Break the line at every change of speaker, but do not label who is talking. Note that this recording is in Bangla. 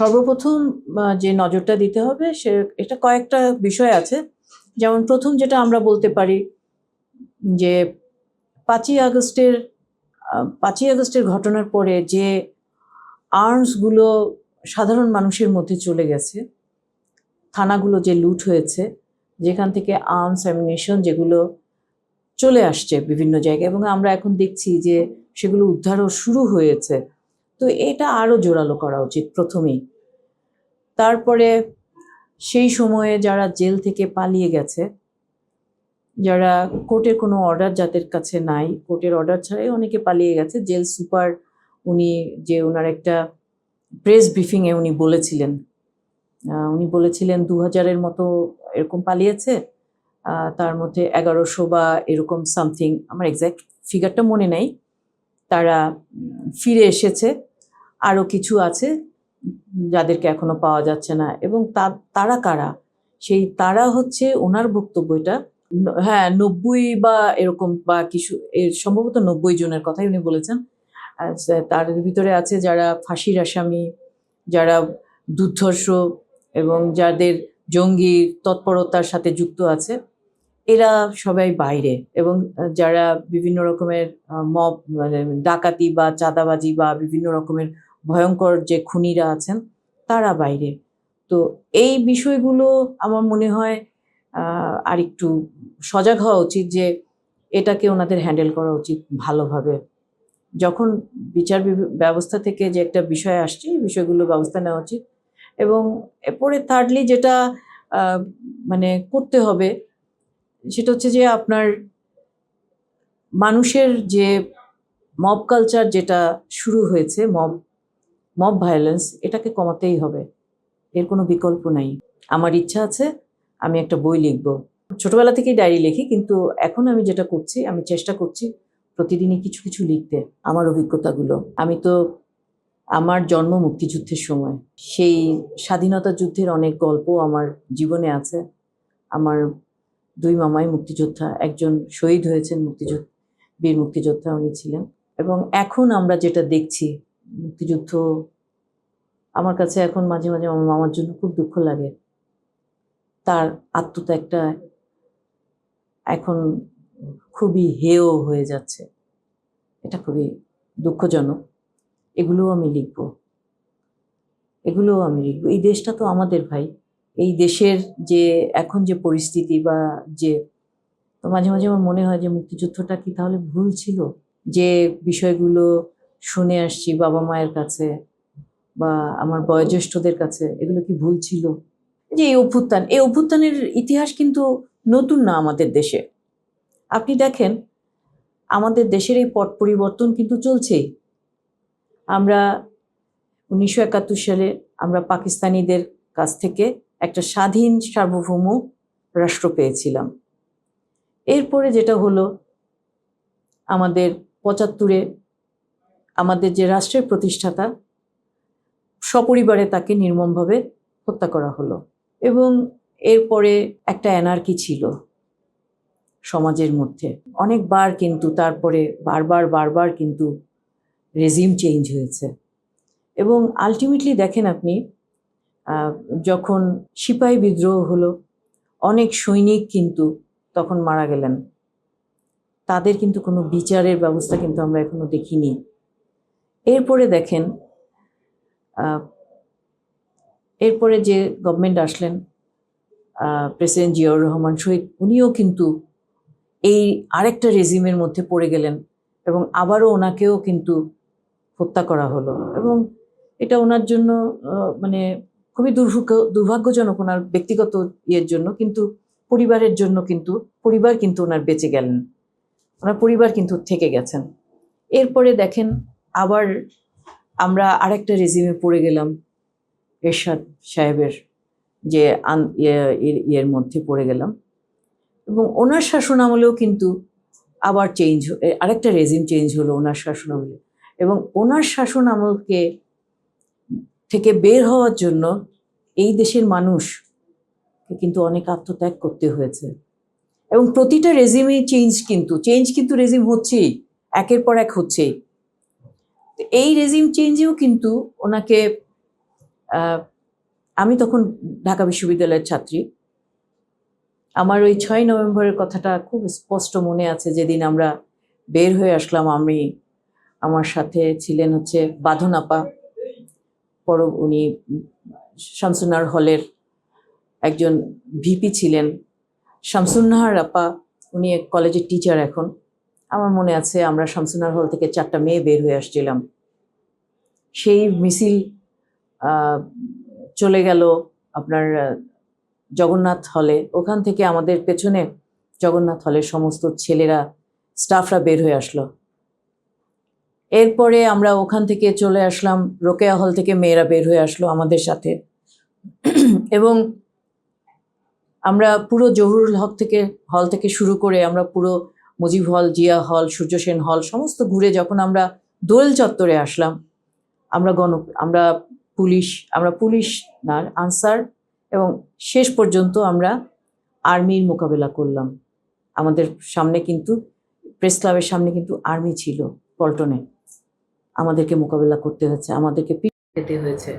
সর্বপ্রথম যে নজরটা দিতে হবে, সে, এটা কয়েকটা বিষয় আছে। যেমন প্রথম যেটা আমরা বলতে পারি যে পাঁচই আগস্টের পাঁচই আগস্টের ঘটনার পরে যে আর্মসগুলো সাধারণ মানুষের মধ্যে চলে গেছে, থানাগুলো যে লুট হয়েছে, যেখান থেকে আর্মস অ্যামিনেশন যেগুলো চলে আসছে বিভিন্ন জায়গায় এবং আমরা এখন দেখছি যে সেগুলো উদ্ধারও শুরু হয়েছে। তো এটা আরও জোরালো করা উচিত প্রথমেই। তারপরে সেই সময়ে যারা জেল থেকে পালিয়ে গেছে, যারা কোর্টের কোনো অর্ডার যাদের কাছে নাই, কোর্টের অর্ডার ছাড়াই অনেকে পালিয়ে গেছে। জেল সুপার উনি যে ওনার একটা প্রেস ব্রিফিংয়ে উনি বলেছিলেন উনি বলেছিলেন দু হাজারের মতো এরকম পালিয়েছে তার মধ্যে এগারোশো বা এরকম সামথিং আমার এক্স্যাক্ট ফিগারটা মনে নেই, তারা ফিরে এসেছে। আরও কিছু আছে যাদেরকে এখনও পাওয়া যাচ্ছে না। এবং তারা কারা? সেই তারা হচ্ছে ওনার বক্তব্যটা হ্যাঁ নব্বই বা এরকম বা কিছু সম্ভবত নব্বই জনের কথাই উনি বলেছেন। তার ভিতরে আছে যারা ফাঁসির আসামি, যারা দুর্ধর্ষ এবং যাদের জঙ্গি তৎপরতার সাথে যুক্ত আছে, এরা সবাই বাইরে। এবং যারা বিভিন্ন রকমের মানে ডাকাতি বা চাঁদাবাজি বা বিভিন্ন রকমের ভয়ঙ্কর যে খুনিরা আছেন, তারা বাইরে। তো এই বিষয়গুলো আমার মনে হয় আর একটু সজাগ হওয়া উচিত যে এটাকে ওনাদের হ্যান্ডেল করা উচিত ভালোভাবে। যখন বিচার ব্যবস্থা থেকে যে একটা বিষয় আসছে, এই বিষয়গুলো ব্যবস্থা নেওয়া উচিত। এবং এরপরে থার্ডলি যেটা মানে করতে হবে, সেটা হচ্ছে যে আপনার মানুষের যে মব কালচার যেটা শুরু হয়েছে মব মব ভায়োলেন্স এটাকে কমাতেই হবে। এর কোনো বিকল্প নাই। আমার ইচ্ছা আছে আমি একটা বই লিখব। ছোটবেলা থেকেই ডায়েরি লিখি, কিন্তু এখন আমি যেটা করছি, আমি চেষ্টা করছি প্রতিদিনই কিছু কিছু লিখতে আমার অভিজ্ঞতাগুলো। আমি তো আমার জন্ম মুক্তিযুদ্ধের সময়, সেই স্বাধীনতা যুদ্ধের অনেক গল্প আমার জীবনে আছে। আমার দুই মামাই মুক্তিযোদ্ধা, একজন শহীদ হয়েছেন মুক্তিযুদ্ধ, বীর মুক্তিযোদ্ধা উনি ছিলেন। এবং এখন আমরা যেটা দেখছি মুক্তিযুদ্ধ। আমার কাছে এখন মাঝে মাঝে আমার মামার জন্য খুব দুঃখ লাগে। তার আত্মত্যাগটা এখন খুবই হেয় হয়ে যাচ্ছে। এটা খুবই দুঃখজনক। এগুলোও আমি লিখব। এগুলোও আমি লিখব। এই দেশটা তো আমাদের ভাই। এই দেশের যে এখন যে পরিস্থিতি বা যে তো মাঝে মাঝে আমার মনে হয় যে মুক্তিযুদ্ধটা কি তাহলে ভুল ছিল? যে বিষয়গুলো শুনে আসছি বাবা মায়ের কাছে বা আমার বয়োজ্যেষ্ঠদের কাছে, এগুলো কি ভুল ছিল? যে এই অভ্যুত্থান, এই অভ্যুত্থানের ইতিহাস কিন্তু নতুন না আমাদের দেশে। আপনি দেখেন, আমাদের দেশের এই পট পরিবর্তন কিন্তু চলছেই আমরা উনিশশো একাত্তর সালে আমরা পাকিস্তানিদের কাছ থেকে একটা স্বাধীন সার্বভৌম রাষ্ট্র পেয়েছিলাম। এরপরে যেটা হলো, আমাদের পঁচাত্তরে আমাদের যে রাষ্ট্রের প্রতিষ্ঠাতা, সপরিবারে তাকে নির্মমভাবে হত্যা করা হলো এবং এরপরে একটা অ্যানার্কি ছিল সমাজের মধ্যে। অনেকবার কিন্তু তারপরে বারবার বারবার কিন্তু রেজিম চেঞ্জ হয়েছে। এবং আলটিমেটলি দেখেন আপনি যখন সিপাহী বিদ্রোহ হলো, অনেক সৈনিক কিন্তু তখন মারা গেলেন। তাদের কিন্তু কোনো বিচারের ব্যবস্থা কিন্তু আমরা এখনও দেখিনি। এরপরে দেখেন এরপরে যে গভর্নমেন্ট আসলেন প্রেসিডেন্ট জিয়াউর রহমান শহীদ উনিও কিন্তু এই আরেকটা রেজিমের মধ্যে পড়ে গেলেন এবং আবারও ওনাকেও কিন্তু হত্যা করা হলো এবং এটা ওনার জন্য মানে খুবই দুর্ভাগ্য দুর্ভাগ্যজনক ওনার ব্যক্তিগত ইয়ের জন্য, কিন্তু পরিবারের জন্য কিন্তু, পরিবার কিন্তু ওনার বেঁচে গেলেন। ওনার পরিবার কিন্তু থেকে গেছেন। এরপরে দেখেন আবার আমরা আরেকটা রেজিমে পড়ে গেলাম এরশাদ সাহেবের যে ইয়ে- ইয়ে- ইয়ের মধ্যে পড়ে গেলাম। এবং ওনার শাসন আমলেও কিন্তু আবার চেঞ্জ আরেকটা রেজিম চেঞ্জ হলো ওনার শাসন আমলে এবং ওনার শাসন আমলকে থেকে বের হওয়ার জন্য এই দেশের মানুষ কিন্তু অনেক আত্মত্যাগ করতে হয়েছে। এবং প্রতিটা রেজিমই চেঞ্জ কিন্তু চেঞ্জ কিন্তু রেজিম হচ্ছেই, একের পর এক হচ্ছেই। এই রেজিম চেঞ্জেও কিন্তু ওনাকে আমি তখন ঢাকা বিশ্ববিদ্যালয়ের ছাত্রী। আমার ওই ছয় নভেম্বরের কথাটা খুব স্পষ্ট মনে আছে, যেদিন আমরা বের হয়ে আসলাম, আমি আমার সাথে ছিলেন হচ্ছে বাঁধন আপা। পর উনি শামসুনার হলের একজন ভিপি ছিলেন। শামসুন্নাহার আপা, উনি কলেজের টিচার এখন। আমার মনে আছে আমরা শামসুনার হল থেকে চারটা মেয়ে বের হয়ে আসছিলাম। সেই মিছিল চলে গেল আপনার জগন্নাথ হলে। ওখান থেকে আমাদের পেছনে জগন্নাথ হলের সমস্ত ছেলেরা স্টাফরা বের হয়ে আসলো। এরপরে আমরা ওখান থেকে চলে আসলাম, রোকেয়া হল থেকে মেয়েরা বের হয়ে আসলো আমাদের সাথে। এবং আমরা পুরো জহুরুল হক থেকে, হল থেকে শুরু করে আমরা পুরো মুজিব হল, জিয়া হল, সূর্য সেন হল, সমস্ত ঘুরে যখন আমরা দোল চত্বরে আসলাম, আমরা গণ, আমরা পুলিশ আমরা পুলিশ না, আনসার এবং শেষ পর্যন্ত আমরা আর্মির মোকাবেলা করলাম। আমাদের সামনে কিন্তু, প্রেস ক্লাবের সামনে কিন্তু আর্মি ছিল পল্টনে। আমাদেরকে মোকাবেলা করতে হয়েছে আমাদেরকে পেতে হয়েছে।